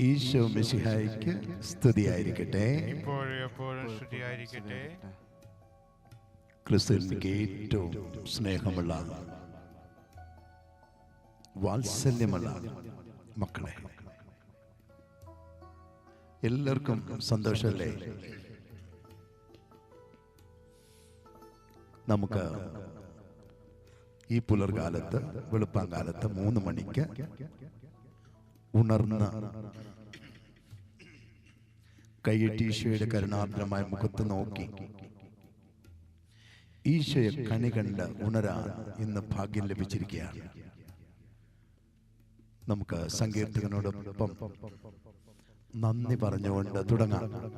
ഈശോ മിശിഹായിക്ക് സ്തുതിയായിരിക്കട്ടെ. ഇപ്പോഴും എപ്പോഴും സ്തുതിയായിരിക്കട്ടെ. ക്രിസ്തുവിലേക്ക് ഏറ്റവും സ്നേഹമുള്ള വാത്സല്യമുള്ള മക്കളെ എല്ലാവർക്കും സന്തോഷമല്ലേ? നമുക്ക് ഈ പുലർകാലത്ത് വെളുപ്പാങ്കാലത്ത് മൂന്ന് മണിക്ക് ഉണർന്ന. കൈയിട്ട് ഈശോയുടെ കരുണാർദ്രമായ മുഖത്ത് നോക്കി. ഈശോയെ കണി കണ്ട് ഉണരാൻ ഇന്ന് ഭാഗ്യം ലഭിച്ചിരിക്കുകയാണ്. നമുക്ക് സങ്കീർത്തകനോടൊപ്പം നന്ദി പറഞ്ഞുകൊണ്ട് തുടങ്ങാം.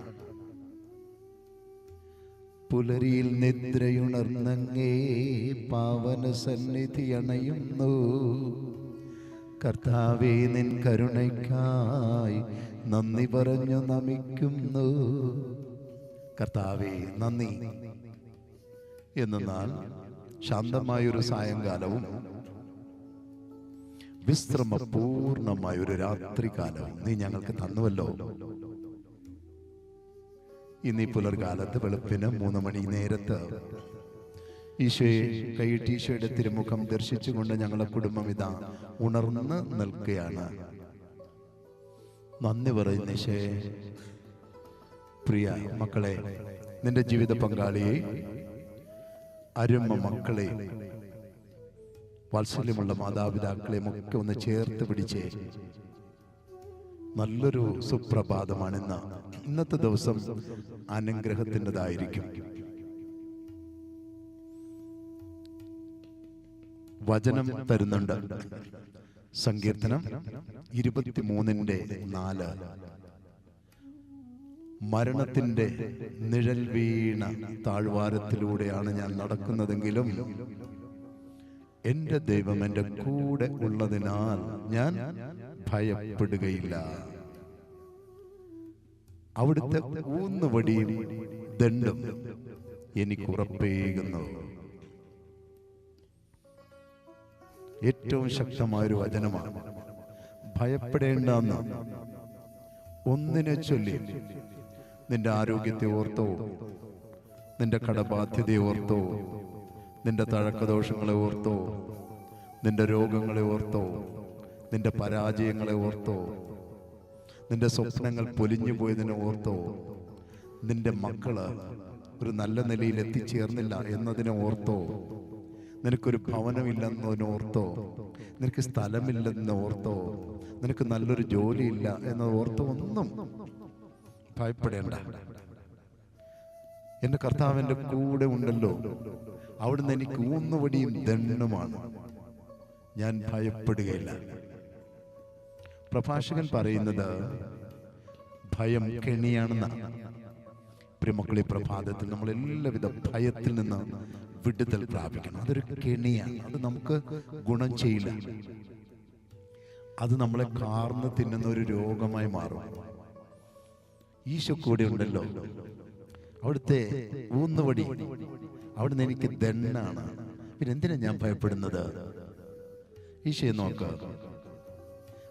പുലരിയിൽ നിദ്രയുണർന്നങ്ങേ പാവന സന്നിധി അണയുന്നു. കർത്താവേ നിൻ കരുണയ്ക്കായി നന്ദി പറഞ്ഞു നമിക്കുന്നു. കർത്താവേ നന്ദി. എന്നാൽ ശാന്തമായൊരു സായങ്കാലവും വിശ്രമപൂർണമായൊരു രാത്രികാലവും നീ ഞങ്ങൾക്ക് തന്നുവല്ലോ. ഇന്നീ പുലർകാലത്ത് വെളുപ്പിന് മൂന്ന് മണി നേരത്ത് ഈശോയെ കൈയിട്ട് ഈശോയുടെ തിരുമുഖം ദർശിച്ചുകൊണ്ട് ഞങ്ങളെ കുടുംബം ഇതാ ഉണർന്ന് നിൽക്കുകയാണ്. നന്ദി പറയുന്ന ഈശോയെ. പ്രിയ മക്കളെ നിന്റെ ജീവിത പങ്കാളിയെ അരുമ മക്കളെ വാത്സല്യമുള്ള മാതാപിതാക്കളെയും ഒക്കെ ഒന്ന് ചേർത്ത് പിടിച്ച്. നല്ലൊരു സുപ്രഭാതമാണെന്ന് ഇന്നത്തെ ദിവസം അനുഗ്രഹത്തിന്റെതായിരിക്കും. വചനം തരുന്നുണ്ട് സങ്കീർത്തനം ഇരുപത്തിമൂന്നിന്റെ നാല്. മരണത്തിന്റെ നിഴൽ വീണ താഴ്വാരത്തിലൂടെയാണ് ഞാൻ നടക്കുന്നതെങ്കിലും എന്റെ ദൈവം എന്റെ കൂടെ ഉള്ളതിനാൽ ഞാൻ ഭയപ്പെടുകയില്ല. അവിടുത്തെ ഊന്നുവടിയും ദണ്ടും എനിക്ക് ഉറപ്പേകുന്നു. ഏറ്റവും ശക്തമായ ഒരു വചനമാണ്. ഭയപ്പെടേണ്ടെന്ന് ഒന്നിനെ ചൊല്ലി നിന്റെ ആരോഗ്യത്തെ ഓർത്തോ നിന്റെ കടബാധ്യതയെ ഓർത്തോ നിന്റെ തഴക്കദോഷങ്ങളെ ഓർത്തോ നിന്റെ രോഗങ്ങളെ ഓർത്തോ നിന്റെ പരാജയങ്ങളെ ഓർത്തോ നിന്റെ സ്വപ്നങ്ങൾ പൊലിഞ്ഞു പോയതിനെ ഓർത്തോ നിന്റെ മക്കൾ ഒരു നല്ല നിലയിൽ എത്തിച്ചേർന്നില്ല എന്നതിനെ ഓർത്തോ നിനക്കൊരു ഭവനമില്ലെന്ന് ഓർത്തോ നിനക്ക് സ്ഥലമില്ലെന്ന് ഓർത്തോ നിനക്ക് നല്ലൊരു ജോലിയില്ല എന്ന് ഓർത്തോ ഒന്നും ഭയപ്പെടേണ്ട. എന്റെ കൂടെ ഉണ്ടല്ലോ. അവിടുന്ന് എനിക്ക് ഊന്നുവടിയും ദണ്ണുമാണ്. ഞാൻ ഭയപ്പെടുകയില്ല. പ്രഭാഷകൻ പറയുന്നത് ഭയം കെണിയാണെന്നാണ് പ്രിയമക്കളെ പ്രഭാതത്തിൽ നമ്മൾ എല്ലാവിധ ഭയത്തിൽ നിന്ന് വിടുതൽ പ്രാപിക്കണം. അതൊരു കെണിയാണ്. അത് നമുക്ക് ഗുണം ചെയ്യില്ല. അത് നമ്മളെ കാർന്ന് തിന്നുന്ന ഒരു രോഗമായി മാറും. ഈശോ കൂടെ ഉണ്ടല്ലോ. അവിടുത്തെ ഊന്നുവടി. അവിടുന്ന് എനിക്ക് ദണ്ണാണ്. പിന്നെ എന്തിനാ ഞാൻ ഭയപ്പെടുന്നത്? ഈശോയെ നോക്ക.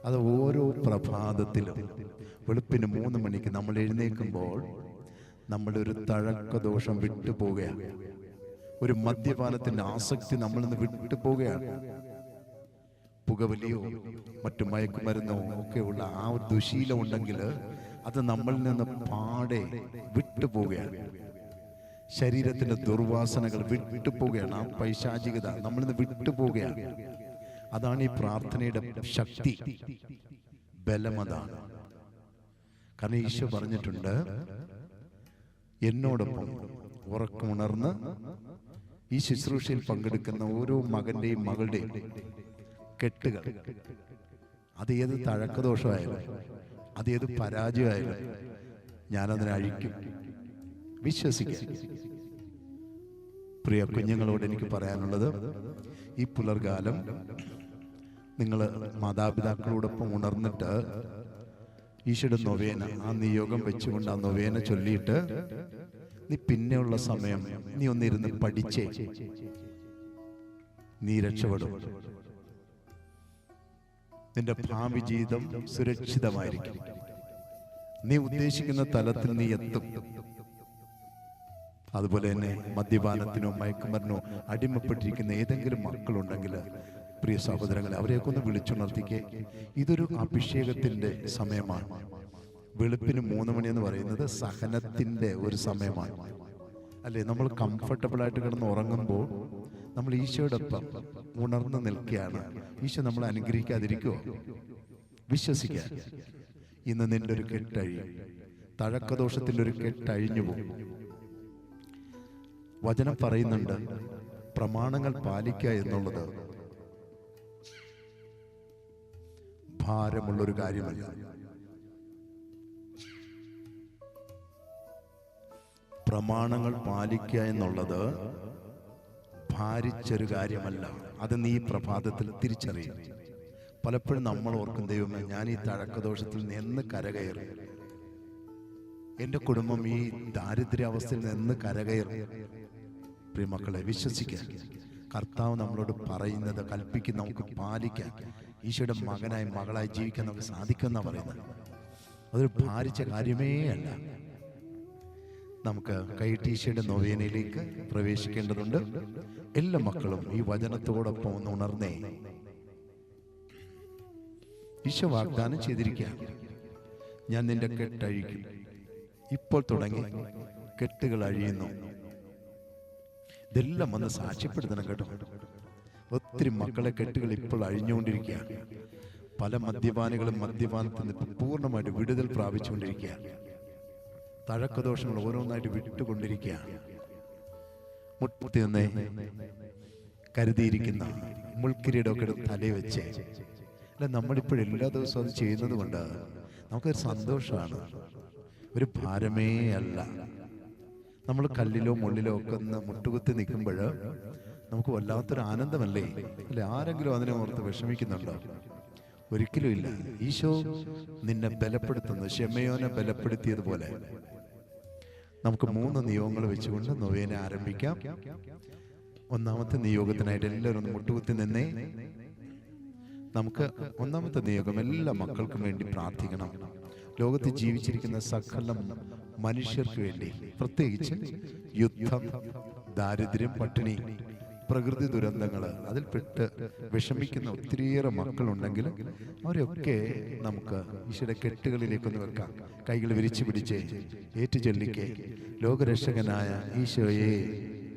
അത് ഓരോ പ്രഭാതത്തിലും വെളുപ്പിന് മൂന്ന് മണിക്ക് നമ്മൾ എഴുന്നേൽക്കുമ്പോൾ നമ്മളൊരു ഒരു തഴക്ക ദോഷം വിട്ടുപോവുകയാണ്. ഒരു മദ്യപാനത്തിന്റെ ആസക്തി നമ്മളിൽ നിന്ന് വിട്ടുപോവുകയാണ് പുകവലിയോ മറ്റു മയക്കുമരുന്നോ ഒക്കെയുള്ള ആ ഒരു ദുശീലം ഉണ്ടെങ്കിൽ അത് നമ്മളിൽ നിന്ന് പാടെ വിട്ടുപോവുകയാണ് ശരീരത്തിന്റെ ദുർവാസനകൾ വിട്ടുപോവുകയാണ് ആ പൈശാചികത നമ്മളിൽ നിന്ന് വിട്ടുപോവുകയാണ് അതാണ് ഈ പ്രാർത്ഥനയുടെ ശക്തി. ബലമതാണ് കാരണം ഈശോ പറഞ്ഞിട്ടുണ്ട് എന്നോടൊപ്പം ഉറക്കമുണർന്ന് ഈ ശുശ്രൂഷയിൽ പങ്കെടുക്കുന്ന ഓരോ മകന്റെയും മകളുടെയും കെട്ടുകൾ. അത് ഏത് തഴക്കദോഷമായാലും അത് ഏത് പരാജയമായാലും ഞാനതിനെ അഴിക്കും. വിശ്വസിക്കും. പ്രിയ കുഞ്ഞുങ്ങളോട് എനിക്ക് പറയാനുള്ളത് ഈ പുലർകാലം നിങ്ങൾ മാതാപിതാക്കളോടൊപ്പം ഉണർന്നിട്ട് ഈശോയുടെ നൊവേന ആ നിയോഗം വെച്ചുകൊണ്ട് ആ നൊവേന ചൊല്ലിയിട്ട് നീ പിന്നെയുള്ള സമയം നീ ഒന്നിരുന്ന് പഠിച്ചേ. നീ രക്ഷപ്പെടും. നിന്റെ ഭാവി ജീവിതം സുരക്ഷിതമായിരിക്കും. നീ ഉദ്ദേശിക്കുന്ന തലത്തിൽ നീ എത്തും. അതുപോലെ തന്നെ മദ്യപാനത്തിനോ മയക്കുമരനോ അടിമപ്പെട്ടിരിക്കുന്ന ഏതെങ്കിലും മക്കളുണ്ടെങ്കിൽ പ്രിയ സഹോദരങ്ങളെ അവരെയൊക്കെ ഒന്ന് വിളിച്ചുണർത്തിക്കേ. ഇതൊരു അഭിഷേകത്തിന്റെ സമയമാണ്. വെളുപ്പിന് മൂന്ന് മണി എന്ന് പറയുന്നത് സഹനത്തിന്റെ ഒരു സമയമാണ്. അല്ലേ? നമ്മൾ കംഫർട്ടബിൾ ആയിട്ട് കിടന്ന് ഉറങ്ങുമ്പോൾ നമ്മൾ ഈശോയോടൊപ്പം ഉണർന്നു നിൽക്കുകയാണ്. ഈശോ നമ്മളെ അനുഗ്രഹിക്കാതിരിക്കുമോ വിശ്വസിക്കാൻ ഇന്ന് നിന്റെ ഒരു കെട്ടഴി തഴക്കദോഷത്തിന്റെ ഒരു കെട്ടഴിഞ്ഞു പോകും. വചനം പറയുന്നുണ്ട് പ്രമാണങ്ങൾ പാലിക്കുക എന്നുള്ളത് ഭാരമുള്ളൊരു കാര്യമല്ല. പ്രമാണങ്ങൾ പാലിക്കുക എന്നുള്ളത് ഭാരിച്ചൊരു കാര്യമല്ല. അത് നീ പ്രഭാതത്തിൽ തിരിച്ചറിയും. പലപ്പോഴും നമ്മൾ ഓർക്കും ദൈവമേ ഞാൻ ഈ തഴക്കദോഷത്തിൽ നിന്ന് കരകയറി. എന്റെ കുടുംബം ഈ ദാരിദ്ര്യാവസ്ഥയിൽ നിന്ന് കരകയറി. പ്രിയമക്കളെ വിശ്വസിക്കാൻ കർത്താവ് നമ്മളോട് പറയുന്നത് കൽപ്പിക്കും നമുക്ക് പാലിക്കാൻ ഈശോയുടെ മകനായി മകളായി ജീവിക്കാൻ നമുക്ക് സാധിക്കുമെന്നാണ് പറയുന്നത്. അതൊരു ഭാരിച്ച കാര്യമേ അല്ല. നമുക്ക് കൈട്ടീശയുടെ നൊവേനയിലേക്ക് പ്രവേശിക്കേണ്ടതുണ്ട്. എല്ലാ മക്കളും ഈ വചനത്തോടൊപ്പം ഒന്ന് ഉണർന്നേ. ഈശോ വാഗ്ദാനം ചെയ്തിരിക്കുക ഞാൻ നിന്റെ കെട്ടഴിക്കും. ഇപ്പോൾ തുടങ്ങി. കെട്ടുകൾ അഴിയുന്നു. ഇതെല്ലാം വന്ന് സാക്ഷ്യപ്പെടുത്തണം കേട്ടോ. ഒത്തിരി മക്കളെ കെട്ടുകൾ ഇപ്പോൾ അഴിഞ്ഞുകൊണ്ടിരിക്കുകയാണ്. പല മദ്യപാനികളും മദ്യപാനത്തിൽ നിന്ന് പൂർണമായിട്ട് വിടുതൽ പ്രാപിച്ചുകൊണ്ടിരിക്കുകയാണ്. തഴക്കദോഷങ്ങൾ ഓരോന്നായിട്ട് വിട്ടുകൊണ്ടിരിക്കുകയാണ്. മുട്ടി നിന്ന് കരുതിയിരിക്കുന്ന മുൾക്കിരീടമൊക്കെ ഒക്കെ തലയിൽ വെച്ച്. അല്ല നമ്മളിപ്പോൾ എല്ലാ ദിവസവും അത് ചെയ്യുന്നത് കൊണ്ട് നമുക്കൊരു സന്തോഷമാണ്. ഒരു ഭാരമേ അല്ല. നമ്മൾ കല്ലിലോ മുള്ളിലോ ഒക്കെ ഒന്ന് മുട്ടുകുത്തി നിൽക്കുമ്പോൾ നമുക്ക് വല്ലാത്തൊരു ആനന്ദമല്ലേ? അല്ലെ? ആരെങ്കിലും അതിനെ ഓർത്ത് വിഷമിക്കുന്നുണ്ടോ? ഒരിക്കലും ഇല്ല. ഈശോ നിന്നെ ബലപ്പെടുത്തുന്നു. ഷെമയോനെ ബലപ്പെടുത്തിയതുപോലെ. നമുക്ക് മൂന്ന് നിയോഗങ്ങൾ വെച്ചുകൊണ്ട് നൊവേന ആരംഭിക്കാം. ഒന്നാമത്തെ നിയോഗത്തിനായിട്ട് എല്ലാവരും മുട്ടുകുത്തി നിന്നേ. നമുക്ക് ഒന്നാമത്തെ നിയോഗം എല്ലാ മക്കൾക്കും വേണ്ടി പ്രാർത്ഥിക്കണം. ലോകത്ത് ജീവിച്ചിരിക്കുന്ന സകല മനുഷ്യർക്ക് വേണ്ടി പ്രത്യേകിച്ച് യുദ്ധം ദാരിദ്ര്യം പട്ടിണി. പ്രകൃതി ദുരന്തങ്ങൾ അതിൽപ്പെട്ട് വിഷമിക്കുന്ന ഒത്തിരിയേറെ മക്കളുണ്ടെങ്കിൽ അവരെയൊക്കെ നമുക്ക് ഈശ്വര കെട്ടുകളിലേക്കൊന്ന് വെക്കാം. കൈകൾ വിരിച്ചു പിടിച്ച് ഏറ്റുചൊല്ലിക്കെ. ലോകരക്ഷകനായ ഈശോയെ.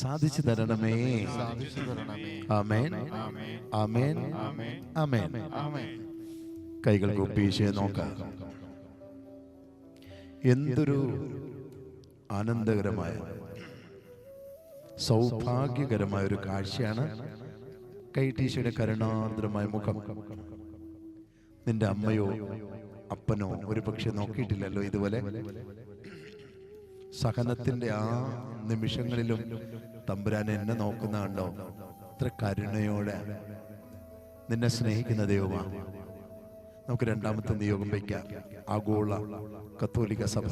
സാധിച്ചു തരണമേ. ആമേൻ. ആമേൻ. ആമേൻ. ആമേ കൈകൾ കൂപ്പീശയെ നോക്കാം. എന്തൊരു ആനന്ദകരമായ സൗഭാഗ്യകരമായ ഒരു കാഴ്ചയാണ് കൈട്ടീശയുടെ കരുണാർദ്രമായ മുഖം. നിന്റെ അമ്മയോ അപ്പനോ ഒരു പക്ഷെ നോക്കിയിട്ടില്ലല്ലോ ഇതുപോലെ. സഹനത്തിന്റെ ആ നിമിഷങ്ങളിലും തമ്പുരാൻ എന്നെ നോക്കുന്ന കണ്ടോ ഇത്ര കരുണയോടെ നിന്നെ സ്നേഹിക്കുന്ന ദൈവമാണ് നമുക്ക് രണ്ടാമത്തെ നിയോഗം വയ്ക്കാം. ആഗോള കത്തോലിക്ക സഭ.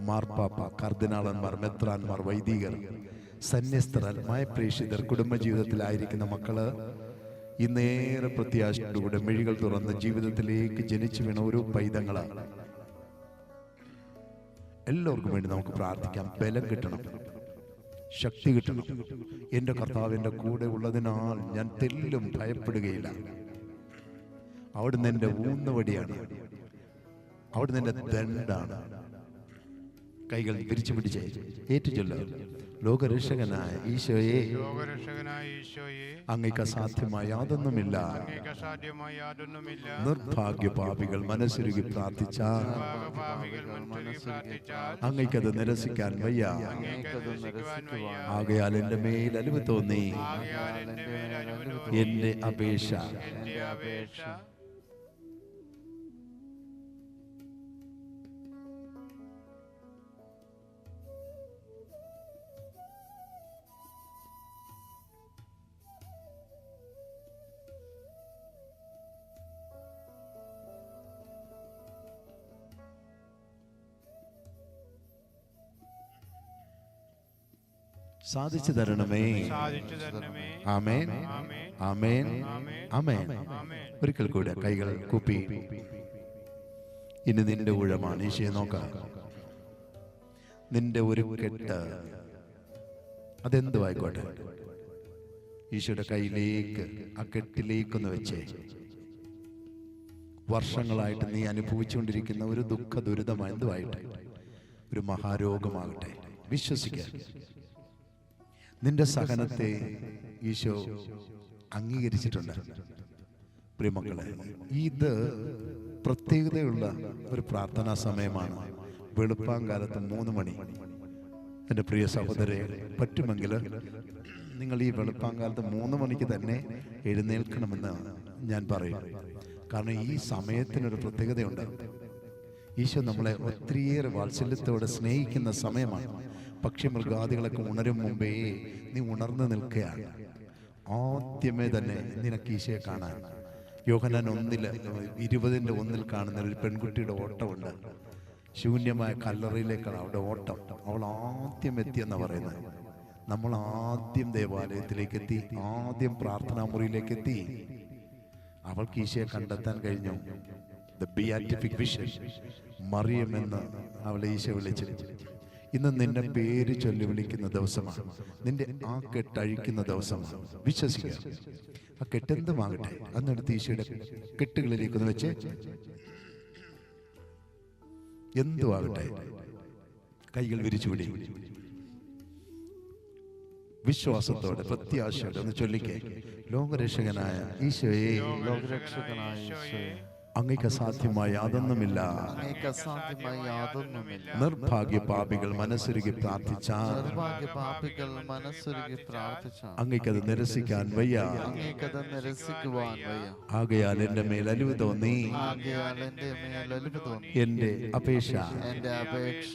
മാർപ്പാപ്പ കർദിനാളന്മാർ മെത്രാന്മാർ വൈദികർ സന്യസ്തർ ആത്മായ പ്രേക്ഷിതർ കുടുംബജീവിതത്തിലായിരിക്കുന്ന മക്കൾ ഇന്നേറെ പ്രത്യാശയോടുകൂടെ മിഴികൾ തുറന്ന് ജീവിതത്തിലേക്ക് ജനിച്ചു വീണ ഓരോ പൈതങ്ങൾ എല്ലാവർക്കും വേണ്ടി നമുക്ക് പ്രാർത്ഥിക്കാം. ബലം കിട്ടണം. ശക്തി കിട്ടണം. എന്റെ കർത്താവിന്റെ കൂടെ ഉള്ളതിനാൽ ഞാൻ തെല്ലും ഭയപ്പെടുകയില്ല. അവിടുന്ന് എന്റെ ഊന്നുവടിയാണ് അവിടുന്ന് എന്റെ ദണ്ടാണ് കൈകൾ തിരിച്ചു പിടിച്ച് ഈശോയെ ലോകരക്ഷകനായ ഈശോയെ അങ്ങേക്ക് അസാധ്യമായ യാതൊന്നുമില്ല. നിർഭാഗ്യ പാപികൾ മനസ്സുരുകി പ്രാർത്ഥിച്ചാൽ അങ്ങക്കത് നിരസിക്കാൻ വയ്യ. ആകയാൽ എന്റെ മേൽ അലിവ് തോന്നി. എന്റെ എന്റെ അപേക്ഷ. സാധിച്ചു തരണമേ. ആമേൻ. ആമേൻ. ആമേൻ. ഒരിക്കൽ കൂടെ കൈകൾ കുപ്പി. ഇനി നിന്റെ ഊഴമാണ്. ഈശയെ നോക്കാം. നിന്റെ ഒരു കെട്ട് അതെന്തുമായിക്കോട്ടെ ഈശോയുടെ കയ്യിലേക്ക് ആ കെട്ടിലേക്കൊന്ന് വെച്ചേ. വർഷങ്ങളായിട്ട് നീ അനുഭവിച്ചുകൊണ്ടിരിക്കുന്ന ഒരു ദുഃഖ ദുരിതം എന്തുമായിട്ട് ഒരു മഹാരോഗമാകട്ടെ. വിശ്വസിക്കുക. നിന്റെ സഹനത്തെ ഈശോ അംഗീകരിച്ചിട്ടുണ്ട്. പ്രിയമക്കളെ ഇത് പ്രത്യേകതയുള്ള ഒരു പ്രാർത്ഥനാ സമയമാണ്. വെളുപ്പാങ്കാലത്ത് മൂന്ന് മണി. എന്റെ പ്രിയ സഹോദരെ പറ്റുമെങ്കിൽ നിങ്ങൾ ഈ വെളുപ്പാങ്കാലത്ത് മൂന്ന് മണിക്ക് തന്നെ എഴുന്നേൽക്കണമെന്ന് ഞാൻ പറയും. കാരണം ഈ സമയത്തിനൊരു പ്രത്യേകതയുണ്ട്. ഈശോ നമ്മളെ ഒത്തിരിയേറെ വാത്സല്യത്തോടെ സ്നേഹിക്കുന്ന സമയമാണ്. പക്ഷി മൃഗാദികളൊക്കെ ഉണരും മുമ്പേ നീ ഉണർന്നു നിൽക്കുകയാണ്. ആദ്യമേ തന്നെ നിനക്ക് ഈശോയെ കാണാൻ. യോഹനാൻ ഒന്നിൽ ഇരുപതിന്റെ ഒന്നിൽ കാണുന്ന ഒരു പെൺകുട്ടിയുടെ ഓട്ടമുണ്ട്. ശൂന്യമായ കല്ലറയിലേക്കാണ് അവിടെ ഓട്ടം. അവൾ ആദ്യം എത്തിയെന്നാണ് പറയുന്നത്. നമ്മൾ ആദ്യം ദേവാലയത്തിലേക്ക് എത്തി ആദ്യം പ്രാർത്ഥനാ മുറിയിലേക്ക് എത്തി അവൾക്ക് ഈശയെ കണ്ടെത്താൻ കഴിഞ്ഞു. ദ ബിയാറ്റിഫിക് വിഷൻ മറിയം എന്ന് അവളെ ഈശോ വിളിച്ചു ഇന്ന് നിന്നെ പേര് ചൊല്ലി വിളിക്കുന്ന ദിവസമാണ്. നിന്റെ ആ കെട്ടഴിക്കുന്ന ദിവസമാണ്. വിശ്വസിക്കുക. ആ കെട്ടെന്തുമാകട്ടെ അന്നെടുത്ത് ഈശോയുടെ കെട്ടുകളിലേക്ക് വെച്ച്. എന്തുമാകട്ടെ? കൈകൾ വിരിച്ചു വിളി. വിശ്വാസത്തോടെ പ്രത്യാശയോടെ ഒന്ന് ചൊല്ലിക്കേ. ലോകരക്ഷകനായ ഈശോയെ. ലോകരക്ഷകനായ ഈശോയെ. അങ്ങേക്ക് അസാധ്യമായി അതൊന്നുമില്ല നിർഭാഗ്യ പാപികൾ മനസ്സൊരുക്കി പ്രാർത്ഥിച്ച അങ്ങേക്കത് നിരസിക്കാൻ വയ്യ. ആകയാൽ എന്റെ മേൽ അലിവ് തോന്നി. എന്റെ അപേക്ഷ. എന്റെ അപേക്ഷ.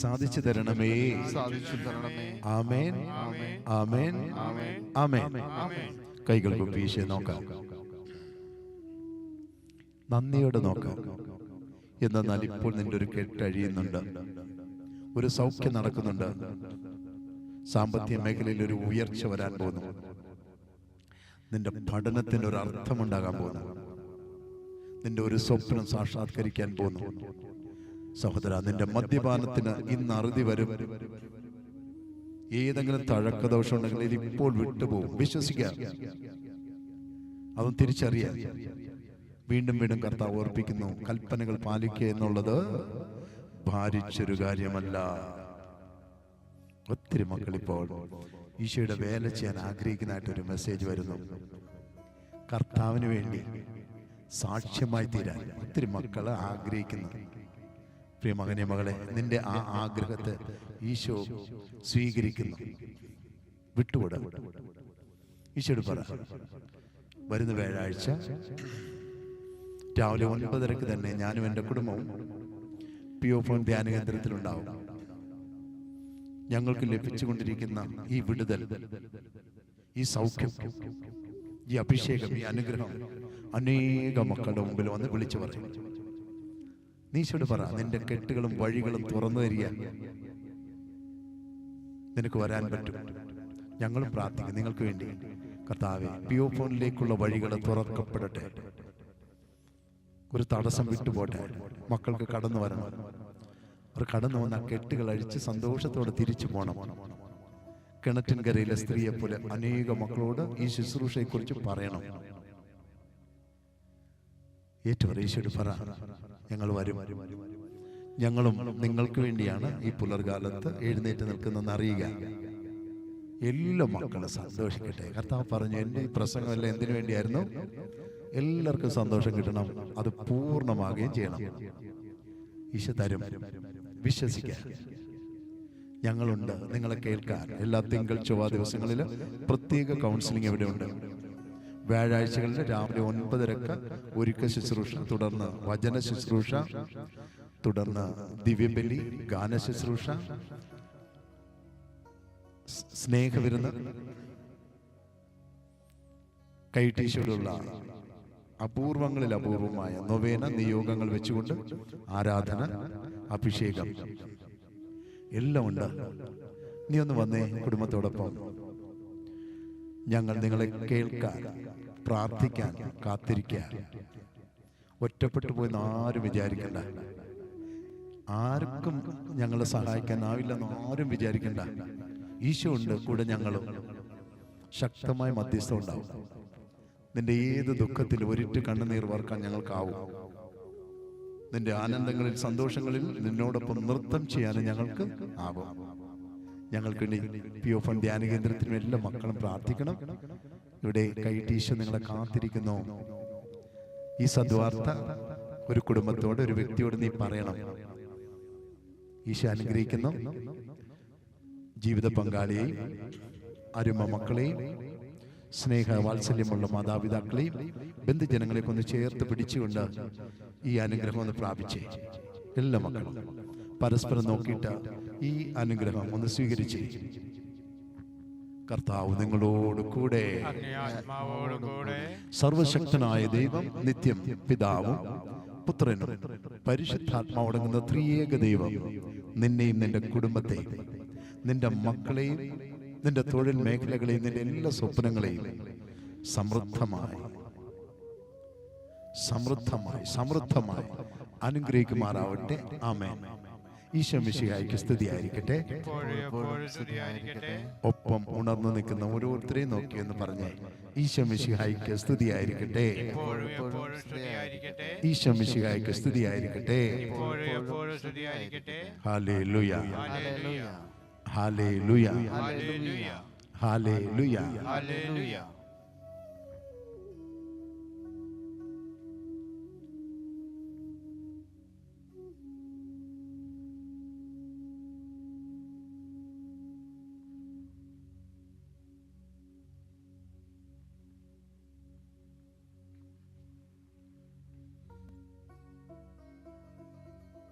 സാധിച്ചു തരണമേ. സാധിച്ചു തരണമേ. ആമേൻ. ആമേൻ. ആമേൻ. കൈകൾ കുപ്പീശെ നോക്കാം. നന്ദിയോടെ നോക്കാം. എന്നാൽ ഇപ്പോൾ നിന്റെ ഒരു കെട്ടഴിയുന്നുണ്ട് ഒരു സൗഖ്യം നടക്കുന്നുണ്ട്. സാമ്പത്തിക മേഖലയിൽ ഒരു ഉയർച്ച വരാൻ പോകുന്നു. നിന്റെ പഠനത്തിന് ഒരു അർത്ഥമുണ്ടാകാൻ പോകുന്നു. നിന്റെ ഒരു സ്വപ്നം സാക്ഷാത്കരിക്കാൻ പോകുന്നു. സഹോദര നിന്റെ മദ്യപാനത്തിന് ഇന്ന് അറുതി വരും. ഏതെങ്കിലും തഴക്ക ദോഷം ഉണ്ടെങ്കിൽ ഇത് ഇപ്പോൾ വിട്ടുപോകും. വിശ്വസിക്കാം. അതും തിരിച്ചറിയാം. വീണ്ടും വീണ്ടും കർത്താവ് ഓർപ്പിക്കുന്നു കൽപ്പനകൾ പാലിക്കുക എന്നുള്ളത് ഭാരിച്ചൊരു കാര്യമല്ല. ഒത്തിരി മക്കൾ ഇപ്പോൾ ഈശോയുടെ വേല ചെയ്യാൻ ആഗ്രഹിക്കുന്നതായിട്ട് ഒരു മെസ്സേജ് വരുന്നു. കർത്താവിന് വേണ്ടി സാക്ഷ്യമായി തീരാൻ ഒത്തിരി മക്കൾ ആഗ്രഹിക്കുന്നു. പ്രിയ മകനെ മകളെ നിന്റെ ആ ആഗ്രഹത്തെ ഈശോ സ്വീകരിക്കുന്നു. വിട്ടുവിട ഈശോട് പറ. വരുന്ന വ്യാഴാഴ്ച രാവിലെ ഒൻപതരക്ക് തന്നെ ഞാനും എന്റെ കുടുംബവും പി ഒ ഫോൺ ധ്യാന കേന്ദ്രത്തിലുണ്ടാവും. ഞങ്ങൾക്ക് ലഭിച്ചുകൊണ്ടിരിക്കുന്ന ഈ വിടുതൽ ഈ സൗഖ്യം ഈ അഭിഷേകം ഈ അനുഗ്രഹം അനേക മക്കളുടെ മുമ്പിൽ വന്ന് വിളിച്ചു പറയും. നീ ഈശോട് പറ നിന്റെ കെട്ടുകളും വഴികളും തുറന്നു തരിക. നിനക്ക് വരാൻ പറ്റും. ഞങ്ങളും പ്രാർത്ഥിക്കും നിങ്ങൾക്ക് വേണ്ടി. കർത്താവെ പിയോ ഫോണിലേക്കുള്ള വഴികൾ തുറക്കപ്പെടട്ടെ. ഒരു തടസ്സം വിട്ടുപോട്ടെ. മക്കൾക്ക് കടന്നു വരണം. അവർ കടന്നു വന്ന കെട്ടുകൾ അഴിച്ച് സന്തോഷത്തോടെ തിരിച്ചു പോകണം കിണറ്റിൻകരയിലെ സ്ത്രീയെ പോലെ അനേക മക്കളോട് ഈ ശുശ്രൂഷയെക്കുറിച്ച് പറയണം. ഏറ്റവും ഈശോട് പറ ഞങ്ങൾ വരും. ഞങ്ങളും നിങ്ങൾക്ക് വേണ്ടിയാണ് ഈ പുലർകാലത്ത് എഴുന്നേറ്റ് നിൽക്കുന്നതെന്ന് അറിയുക. എല്ലാ മക്കളും സന്തോഷിക്കട്ടെ. കർത്താവ് പറഞ്ഞു എന്റെ ഈ പ്രസംഗമല്ല എന്തിനു വേണ്ടിയായിരുന്നു? എല്ലാവർക്കും സന്തോഷം കിട്ടണം. അത് പൂർണമാകുകയും ചെയ്യണം. ഈശോ തരും. വിശ്വസിക്കാൻ. ഞങ്ങളുണ്ട്. നിങ്ങളെ കേൾക്കാൻ. എല്ലാ തിങ്കൾ ചൊവ്വാ ദിവസങ്ങളിൽ പ്രത്യേക കൗൺസിലിംഗ് എവിടെയുണ്ട്? വ്യാഴാഴ്ചകളിൽ രാവിലെ ഒൻപതരക്ക് ഒരുക്ക ശുശ്രൂഷ തുടർന്ന് വചന ശുശ്രൂഷ തുടർന്ന് ദിവ്യബലി ഗാന ശുശ്രൂഷ സ്നേഹവിരുന്ന് കൈട്ടീശോടുള്ള അപൂർവങ്ങളിൽ അപൂർവമായ നൊവേന നിയോഗങ്ങൾ വെച്ചുകൊണ്ട് ആരാധന അഭിഷേകം. എല്ലാം ഉണ്ട്. നീ ഒന്ന് വന്നേ കുടുംബത്തോടൊപ്പം. ഞങ്ങൾ നിങ്ങളെ കേൾക്കാൻ പ്രാർത്ഥിക്കാൻ കാത്തിരിക്കാൻ. ഒറ്റപ്പെട്ടു പോയെന്ന് ആരും വിചാരിക്കണ്ട. ആർക്കും ഞങ്ങളെ സഹായിക്കാൻ സഹായിക്കാനാവില്ലെന്ന് ആരും വിചാരിക്കണ്ട. ഈശോ ഉണ്ട് കൂടെ ഞങ്ങളും. ശക്തമായ മധ്യസ്ഥം ഉണ്ടാവും. നിന്റെ ഏത് ദുഃഖത്തിൽ ഒരിറ്റ് കണ്ണുനീർ വാർക്കാൻ ഞങ്ങൾക്കാവും. നിന്റെ ആനന്ദങ്ങളിൽ സന്തോഷങ്ങളിൽ നിന്നോടൊപ്പം നൃത്തം ചെയ്യാനും ഞങ്ങൾക്ക് ആവും. ഞങ്ങൾക്ക് വേണ്ടി പി ഒ ഫണ്ട് ധ്യാന കേന്ദ്രത്തിനും എല്ലാ മക്കളും പ്രാർത്ഥിക്കണം. ഇവിടെ കൈ ടീഷ നിങ്ങളെ കാത്തിരിക്കുന്നു. ഈ സദ്വാർത്ത ഒരു കുടുംബത്തോട് ഒരു വ്യക്തിയോട് നീ പറയണം. ഈശ അനുഗ്രഹിക്കുന്നു. ജീവിത പങ്കാളിയെയും അരുമ മക്കളെയും സ്നേഹ വാത്സല്യമുള്ള മാതാപിതാക്കളെയും ബന്ധുജനങ്ങളെ ഒന്ന് ചേർത്ത് പിടിച്ചുകൊണ്ട് ഈ അനുഗ്രഹം ഒന്ന് പ്രാപിച്ചേ. എല്ലാ മക്കളും പരസ്പരം നോക്കിയിട്ട് ഈ അനുഗ്രഹം ഒന്ന് സ്വീകരിച്ചു. കർത്താവ് നിങ്ങളോട് കൂടെ. സർവശക്തനായ ദൈവം നിത്യം പിതാവും പുത്രനും പരിശുദ്ധാത്മാവടങ്ങുന്ന ത്രിയേക ദൈവം നിന്നെയും നിന്റെ കുടുംബത്തെയും നിന്റെ മക്കളെയും നിന്റെ തൊഴിൽ മേഖലകളെയും നിന്റെ എല്ലാ സ്വപ്നങ്ങളെയും സമൃദ്ധമായി സമൃദ്ധമായി സമൃദ്ധമായി അനുഗ്രഹിക്കുമാറാവട്ടെ. ആമേൻ. ഈശോ മിശിഹായ്ക്ക് സ്തുതിയായിരിക്കട്ടെ. ഒപ്പം ഉണർന്നു നിൽക്കുന്ന ഓരോരുത്തരെയും നോക്കി എന്ന് പറഞ്ഞേ ഈശോ മിശിഹായ്ക്ക് സ്തുതിയായിരിക്കട്ടെ. എപ്പോഴും സ്തുതിയായിരിക്കട്ടെ. ഹാലേ ലുയ ഹാലേ ലുയ ഹാലേ ലുയ ഹാലേ ലുയ